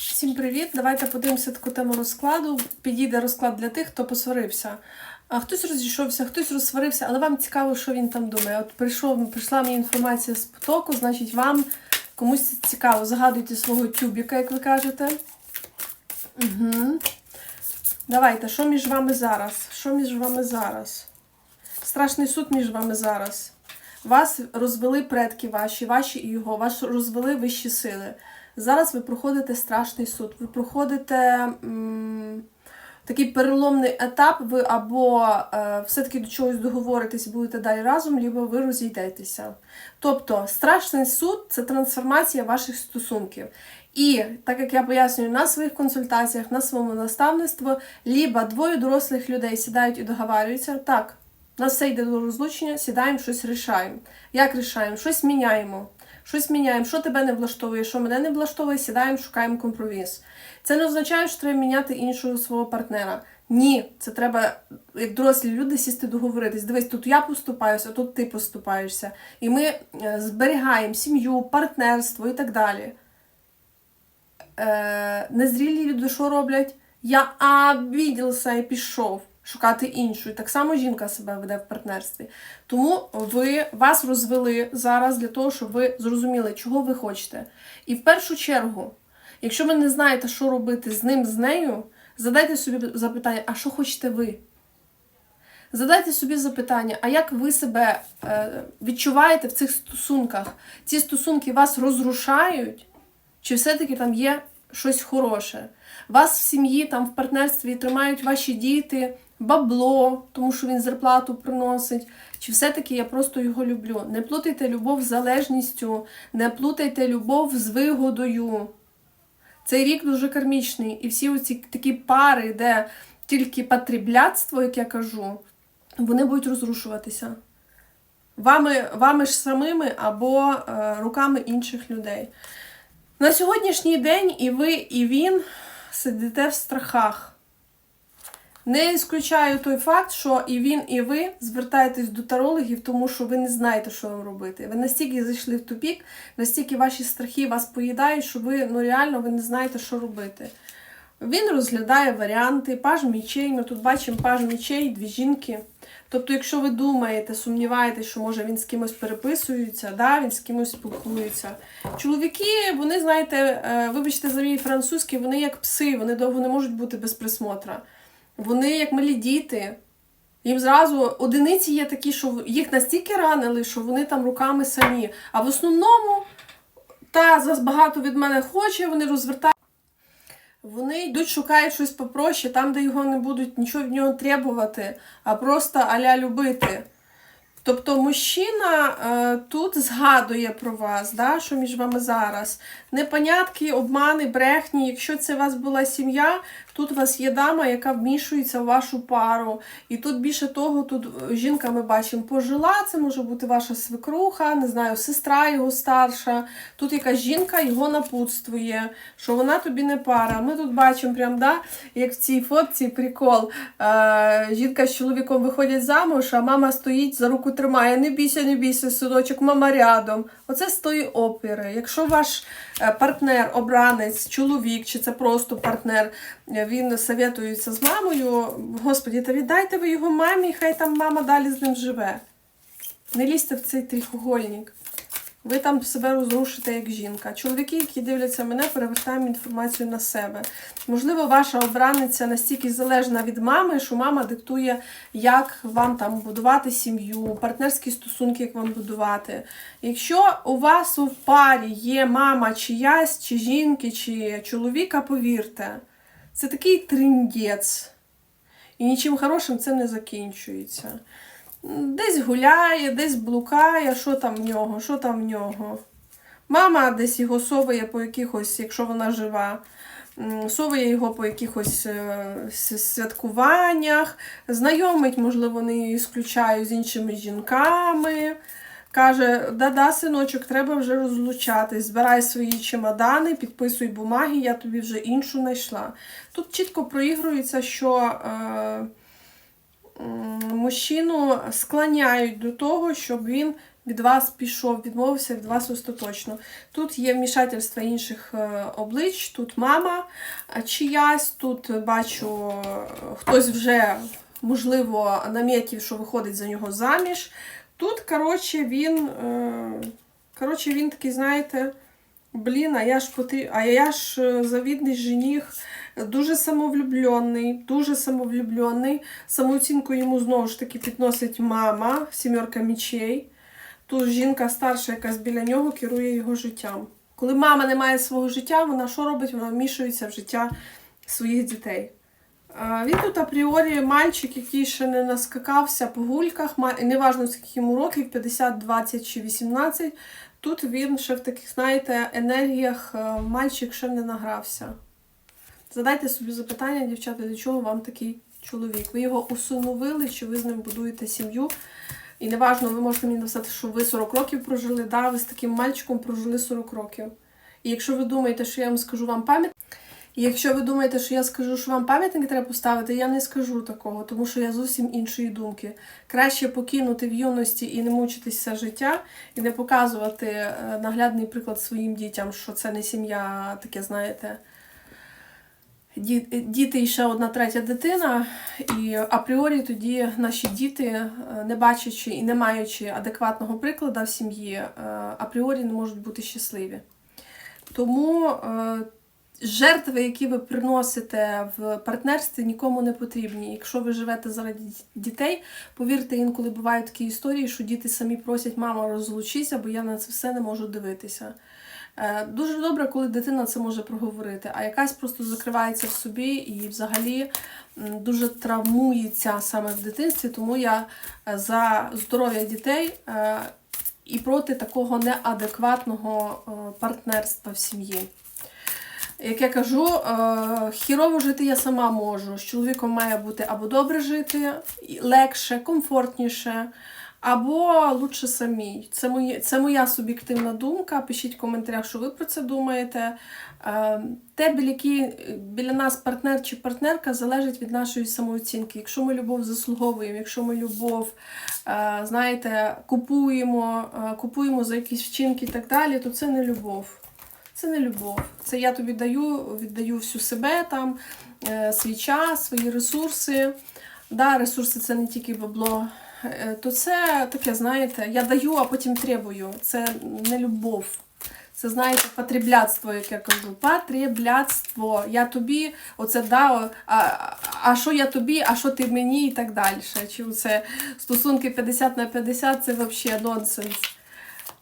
Всім привіт! Давайте подивимося таку тему розкладу. Підійде розклад для тих, хто посварився. А хтось розійшовся, хтось розсварився, але вам цікаво, що він там думає. От прийшов, прийшла мені інформація з потоку, значить, вам комусь це цікаво. Загадуйте свого тюбіка, як ви кажете. Угу. Давайте, що між вами зараз? Що між вами зараз? Страшний суд між вами зараз. Вас розвели предки ваші, ваші і його, вас розвели вищі сили. Зараз ви проходите страшний суд. Ви проходите м, такий переломний етап, ви або е, все-таки до чогось договоритесь, будете далі разом, або ви розійдетеся. Тобто, страшний суд це трансформація ваших стосунків. І так як я пояснюю на своїх консультаціях, на своєму наставництві, либо двоє дорослих людей сідають і договарюються. Так, нас все йде до розлучення, сідаємо, щось рішаємо. Як рішаємо? Щось міняємо. Щось міняємо, що тебе не влаштовує, що мене не влаштовує, сідаємо, шукаємо компроміс. Це не означає, що треба міняти іншого свого партнера. Ні, це треба, як дорослі люди, сісти договоритись. Дивись, тут я поступаюся, а тут ти поступаєшся. І ми е, зберігаємо сім'ю, партнерство і так далі. Е, незрілі люди що роблять? Я обіділся і пішов шукати іншу. І так само жінка себе веде в партнерстві. Тому ви вас розвели зараз для того, щоб ви зрозуміли, чого ви хочете. І в першу чергу, якщо ви не знаєте, що робити з ним, з нею, задайте собі запитання, а що хочете ви? Задайте собі запитання, а як ви себе е, відчуваєте в цих стосунках? Ці стосунки вас розрушають, чи все-таки там є щось хороше? Вас в сім'ї, там в партнерстві тримають ваші діти, бабло, тому що він зарплату приносить. Чи все-таки я просто його люблю? Не плутайте любов з залежністю, не плутайте любов з вигодою. Цей рік дуже кармічний. І всі оці такі пари, де тільки потрібляцтво, як я кажу, вони будуть розрушуватися. Вами, вами ж самими або е, руками інших людей. На сьогоднішній день і ви, і він сидите в страхах. Не ісключаю той факт, що і він, і ви звертаєтесь до тарологів, тому що ви не знаєте, що вам робити. Ви настільки зайшли в тупік, настільки ваші страхи вас поїдають, що ви ну реально ви не знаєте, що робити. Він розглядає варіанти, паж мічей. Ми тут бачимо паж мічей, дві жінки. Тобто, якщо ви думаєте, сумніваєтесь, що може він з кимось переписується, да, він з кимось спілкується. Чоловіки, вони, знаєте, е, вибачте за мій французький, вони як пси, вони довго не можуть бути без присмотра. Вони як малі діти. Їм зразу одиниці є такі, що їх настільки ранили, що вони там руками самі. А в основному та забагато від мене хоче, вони розвертають. Вони йдуть, шукають щось попроще, там, де його не будуть нічого в нього требувати, а просто аля любити. Тобто мужчина е, тут згадує про вас, да, що між вами зараз. Непонятки, обмани, брехні. Якщо це у вас була сім'я, тут у вас є дама, яка вмішується в вашу пару. І тут більше того, тут жінка ми бачимо пожила, це може бути ваша свекруха, не знаю, сестра його старша. Тут якась жінка його напутствує, що вона тобі не пара. Ми тут бачимо, прям, да, як в цій фотці прикол. Е, жінка з чоловіком виходять замуж, а мама стоїть за руку тримає. Не бійся, не бійся, синочок, мама рядом. Оце з тої опери. Якщо ваш е, партнер, обранець, чоловік, чи це просто партнер, е, він советується з мамою, господі, та віддайте ви його мамі, хай там мама далі з ним живе. Не лізьте в цей трихогольник. Ви там себе розрушите як жінка. Чоловіки, які дивляться мене, перевертаємо інформацію на себе. Можливо, ваша обраниця настільки залежна від мами, що мама диктує, як вам там будувати сім'ю, партнерські стосунки, як вам будувати. Якщо у вас у парі є мама чиясь, чи жінки, чи чоловіка, повірте, це такий триндець. І нічим хорошим це не закінчується. Десь гуляє, десь блукає, що там в нього, що там в нього. Мама десь його соває по якихось, якщо вона жива, соває його по якихось е, святкуваннях, знайомить, можливо, не ісключаю з іншими жінками. Каже, да-да, синочок, треба вже розлучатись. Збирай свої чемодани, підписуй бумаги, я тобі вже іншу знайшла. Тут чітко проігрується, що. Е, мужчину склоняють до того, щоб він від вас пішов, відмовився від вас остаточно. Тут є вмішательство інших е, облич, тут мама е, чиясь, тут бачу, е, хтось вже, можливо, намітив, що виходить за нього заміж. Тут, коротше, він, коротше, він такий, знаєте, блін, а я ж потріб... а я ж завідний жених, дуже самовлюблений, дуже самовлюблений. Самооцінку йому знову ж таки підносить мама, сімерка мічей. Тут жінка старша, якась біля нього керує його життям. Коли мама не має свого життя, вона що робить? Вона вмішується в життя своїх дітей. Він тут апріорі мальчик, який ще не наскакався по гульках, неважно скільки йому років, 50, 20 чи 18. Тут він ще в таких, знаєте, енергіях е, мальчик ще не награвся. Задайте собі запитання, дівчата, для чого вам такий чоловік? Ви його усиновили, чи ви з ним будуєте сім'ю? І неважно, ви можете мені написати, що ви 40 років прожили, да, ви з таким мальчиком прожили 40 років. І якщо ви думаєте, що я вам скажу вам пам'ять, і якщо ви думаєте, що я скажу, що вам пам'ятники треба поставити, я не скажу такого, тому що я зовсім іншої думки. Краще покинути в юності і не мучитись все життя, і не показувати е, наглядний приклад своїм дітям, що це не сім'я, таке, знаєте, діти і ще одна третя дитина, і апріорі тоді наші діти, е, не бачачи і не маючи адекватного прикладу в сім'ї, е, апріорі не можуть бути щасливі. Тому е, жертви, які ви приносите в партнерстві, нікому не потрібні. Якщо ви живете заради дітей, повірте, інколи бувають такі історії, що діти самі просять, мама, розлучися, бо я на це все не можу дивитися. Е, Дуже добре, коли дитина це може проговорити, а якась просто закривається в собі і взагалі дуже травмується саме в дитинстві. Тому я е, за здоров'я дітей е, і проти такого неадекватного партнерства в сім'ї. Як я кажу, хірово жити я сама можу. З чоловіком має бути або добре жити, легше, комфортніше, або лучше самій. Це, моє, це моя суб'єктивна думка. Пишіть в коментарях, що ви про це думаєте. Е, Те, біля, які, біля нас партнер чи партнерка, залежить від нашої самооцінки. Якщо ми любов заслуговуємо, якщо ми любов, е, знаєте, купуємо, е, купуємо за якісь вчинки і так далі, то це не любов. Це не любов. Це я тобі даю, віддаю всю себе там, е, свій час, свої ресурси. Да, ресурси це не тільки бабло. Е, То це таке, знаєте, я даю, а потім требую. Це не любов. Це, знаєте, потребляцтво, як я кажу. Потребляцтво. Я тобі, оце да, а- а що я тобі, а що ти мені і так далі. Чи це стосунки 50 на 50 це взагалі нонсенс.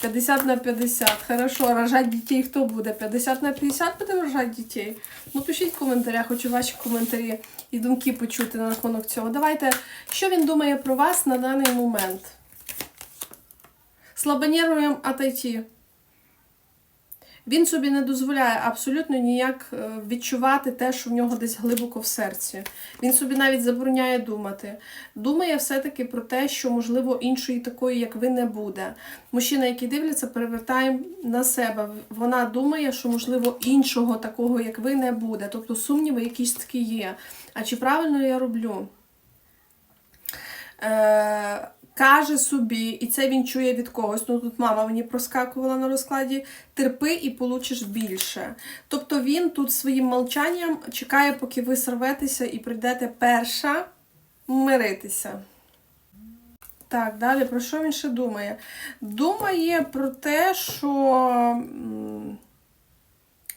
50 на 50. Хорошо, рожать дітей хто буде? 50 на 50 буде рожати дітей? Ну пишіть в коментарях, хочу ваші коментарі і думки почути на рахунок цього. Давайте, що він думає про вас на даний момент? Слабонервуємо отойти. Він собі не дозволяє абсолютно ніяк е, відчувати те, що в нього десь глибоко в серці. Він собі навіть забороняє думати. Думає все-таки про те, що, можливо, іншої такої, як ви, не буде. Мужчина, який дивляться, перевертаємо на себе. Вона думає, що, можливо, іншого такого, як ви, не буде. Тобто сумніви якісь такі є. А чи правильно я роблю? Е, каже собі, і це він чує від когось. Ну тут мама мені проскакувала на розкладі. Терпи і получиш більше. Тобто він тут своїм мовчанням чекає, поки ви сорветеся і прийдете перша миритися. Так, далі про що він ще думає? Думає про те, що.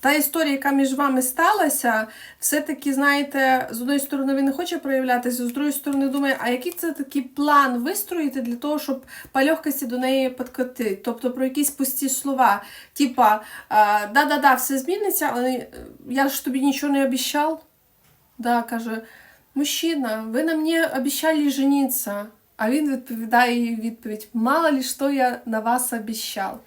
Та історія, яка між вами сталася, все-таки, знаєте, з одної сторони він не хоче проявлятися, з другої сторони думає, а який це такий план вистроїти для того, щоб по легкості до неї підкотити. Тобто про якісь пусті слова. типа да-да-да, все зміниться, але е, я ж тобі нічого не обіцяв. Да, каже, мужчина, ви на мені обіцяли жениться. А він відповідає їй відповідь: мало ли що я на вас обіцяв.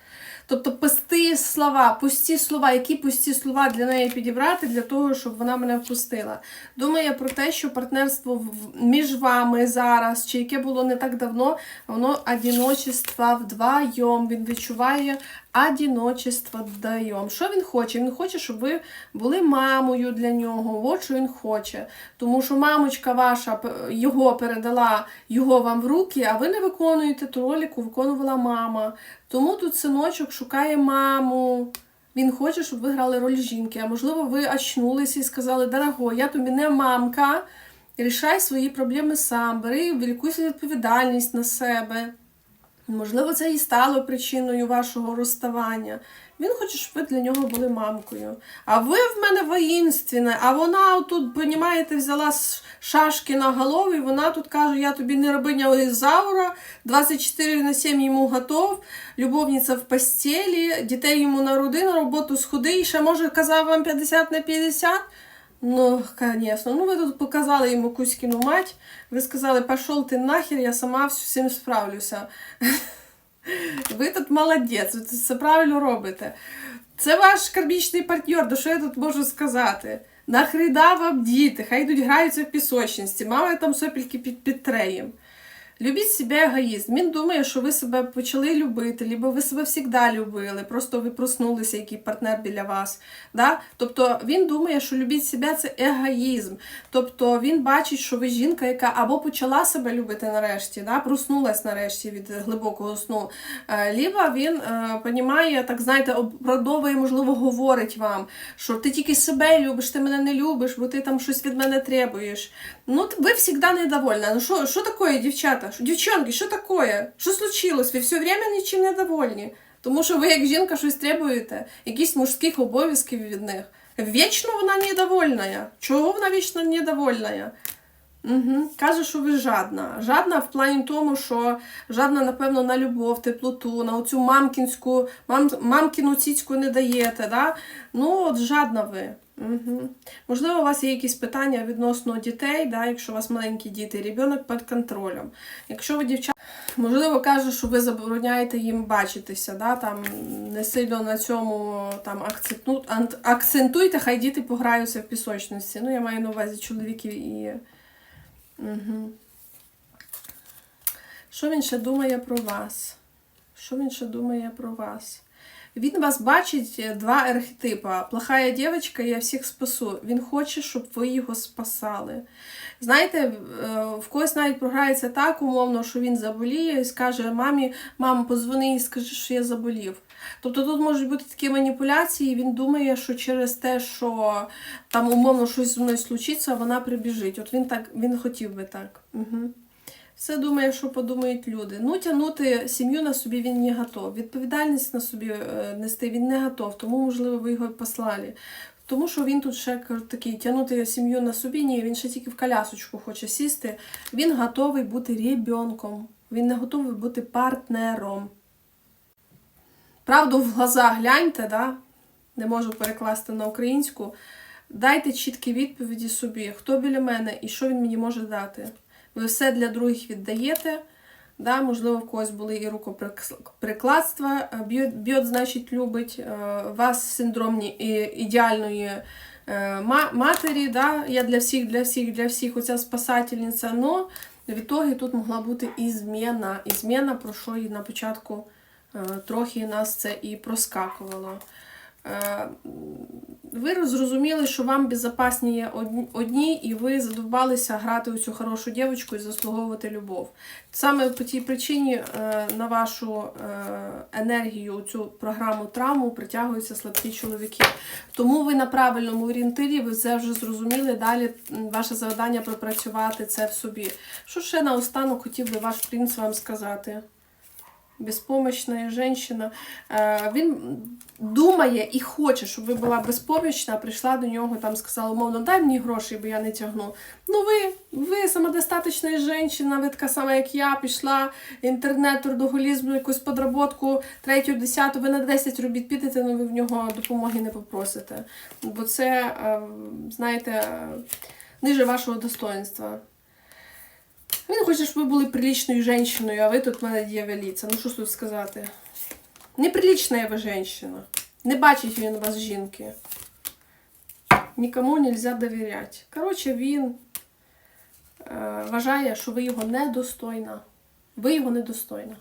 Тобто пусті слова, пусті слова, які пусті слова для неї підібрати для того, щоб вона мене впустила. Думаю про те, що партнерство між вами зараз, чи яке було не так давно, воно одиночество вдвоєм. Він відчуває одиночество даємо. Що він хоче? Він хоче, щоб ви були мамою для нього. От що він хоче. Тому що мамочка ваша його передала його вам в руки, а ви не виконуєте ту роль, яку виконувала мама. Тому тут синочок шукає маму. Він хоче, щоб ви грали роль жінки. А можливо, ви очнулися і сказали, дорого, я тобі не мамка, рішай свої проблеми сам, бери великусь відповідальність на себе. Можливо, це і стало причиною вашого розставання. Він хоче, щоб ви для нього були мамкою. А ви в мене воїнственна, а вона тут, понімаєте, взяла шашки на голові, вона тут каже, я тобі не рабиня Ізаура, 24 на 7 йому готов, любовниця в постелі, дітей йому на роботу сходи, і ще може казав вам 50 на 50. Ну, звісно. Ну, ви тут показали йому Кузькіну мать. Ви сказали, пішов ти нахер, я сама всім справлюся. Ви тут молодець, ви це правильно робите. Це ваш кармічний партнер, до що я тут можу сказати? Нахріда вам діти, хай йдуть граються в пісочниці, мама там сопільки під, під треєм. Любіть себе егоїзм. Він думає, що ви себе почали любити, либо ви себе завжди любили, просто ви проснулися, який партнер біля вас. Да? Тобто він думає, що любіть себе це егоїзм. Тобто він бачить, що ви жінка, яка або почала себе любити нарешті, да? проснулась нарешті від глибокого сну, е, либо він е, понімає, так знаєте, оправдовує, можливо, говорить вам, що ти тільки себе любиш, ти мене не любиш, бо ти там щось від мене требуєш. Ну, ви завжди недовольна. Ну що, що таке, дівчата? Що- Дівчонки, що таке? Що случилось? Ви все время нічим недовольні. Тому що ви, як жінка, щось требуєте, якісь мужських обов'язків від них. Вічно вона недовольна. Чого вона вічно недовольна? Угу. Каже, що ви жадна. Жадна в плані тому, що жадна, напевно, на любов, теплоту, на оцю мамкінську, мам, мамкіну цицьку не даєте. Да? Ну, от жадна ви. Угу. Можливо, у вас є якісь питання відносно дітей, да? якщо у вас маленькі діти, ребенок під контролем. Якщо ви дівчата, можливо, каже, що ви забороняєте їм бачитися, да? там, не сильно на цьому там, акценту, акцентуйте, хай діти пограються в пісочниці. Ну, я маю на увазі чоловіків і. Угу. Що він ще думає про вас? Що він ще думає про вас? Він вас бачить е, два архетипа. Плохая дівчинка, я всіх спасу. Він хоче, щоб ви його спасали. Знаєте, е, в когось навіть програється так умовно, що він заболіє і скаже мамі, мам, позвони і скажи, що я заболів. Тобто тут можуть бути такі маніпуляції, він думає, що через те, що там умовно щось зі мною случиться, вона прибіжить. От він так, він хотів би так. Угу. Все думає, що подумають люди. Ну, тягнути сім'ю на собі він не готов. Відповідальність на собі е, нести він не готов, тому, можливо, ви його і послали. Тому що він тут ще такий тягнути сім'ю на собі, ні, він ще тільки в колясочку хоче сісти. Він готовий бути ребенком. Він не готовий бути партнером. Правду в глаза гляньте, да? не можу перекласти на українську. Дайте чіткі відповіді собі, хто біля мене і що він мені може дати. Ви все для других віддаєте. Да, можливо, в когось були і рукоприкладства. Б'єт, значить, любить. Е, вас синдром ідеальної е, матері. Да? Я для всіх, для всіх, для всіх оця спасательниця. Но в ітогі тут могла бути і зміна. І зміна, про що і на початку е, трохи нас це і проскакувало. Ви зрозуміли, що вам безпечніше одні- і ви задовбалися грати у цю хорошу дівчинку і заслуговувати любов. Саме по тій причині е, на вашу е, енергію, цю програму травму притягуються слабкі чоловіки. Тому ви на правильному орієнтирі, ви це вже зрозуміли. Далі ваше завдання пропрацювати це в собі. Що ще наостанок хотів би ваш принц вам сказати? Безпомощна жінка. Е, він думає і хоче, щоб ви була безпомічна, прийшла до нього, там сказала, умовно, дай мені гроші, бо я не тягну. Ну ви, ви самодостаточна жінка, ви така сама, як я, пішла інтернет, трудоголізм, якусь подработку, третю, десяту, ви на 10 робіт підете, але ви в нього допомоги не попросите. Бо це, е, знаєте, е, ниже вашого достоинства. Він хоче, щоб ви були прилічною жінкою, а ви тут в мене дьяволіця. Ну що ж тут сказати? Неприличная ви жінка. Не бачить він вас жінки. Нікому не можна довіряти. Коротше, він е, вважає, що ви його недостойна. Ви його недостойна.